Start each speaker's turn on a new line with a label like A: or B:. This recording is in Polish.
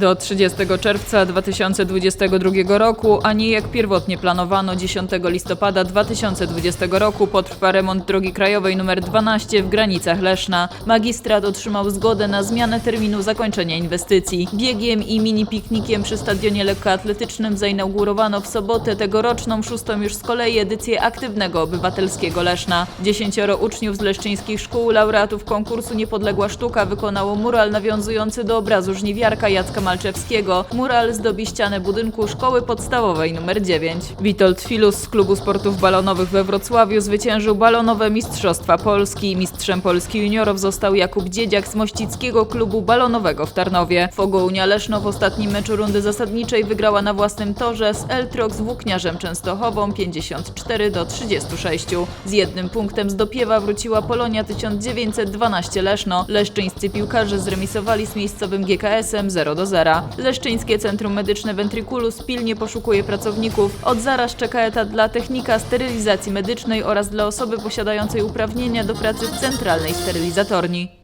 A: Do 30 czerwca 2022 roku, a nie jak pierwotnie planowano 10 listopada 2020 roku potrwa remont drogi krajowej nr 12 w granicach Leszna. Magistrat otrzymał zgodę na zmianę terminu zakończenia inwestycji. Biegiem i mini piknikiem przy stadionie lekkoatletycznym zainaugurowano w sobotę tegoroczną szóstą już z kolei edycję aktywnego obywatelskiego Leszna. Dziesięcioro uczniów z leszczyńskich szkół, laureatów konkursu Niepodległa Sztuka wykonało mural nawiązujący do obrazu żniwiarka Jacka Malczewskiego. Mural zdobi ścianę budynku szkoły podstawowej nr 9. Witold Filus z klubu sportów balonowych we Wrocławiu zwyciężył balonowe Mistrzostwa Polski. Mistrzem Polski juniorów został Jakub Dziedziak z Mościckiego klubu balonowego w Tarnowie. Fogounia Leszno w ostatnim meczu rundy zasadniczej wygrała na własnym torze z Eltrox Włókniarzem Częstochową 54 do 36. Z jednym punktem z Dopiewa wróciła Polonia 1912 Leszno. Leszczyńscy piłkarze zremisowali z miejscowym GKS-em 0 do 0. Leszczyńskie Centrum Medyczne Ventriculus pilnie poszukuje pracowników. Od zaraz czeka etat dla technika sterylizacji medycznej oraz dla osoby posiadającej uprawnienia do pracy w centralnej sterylizatorni.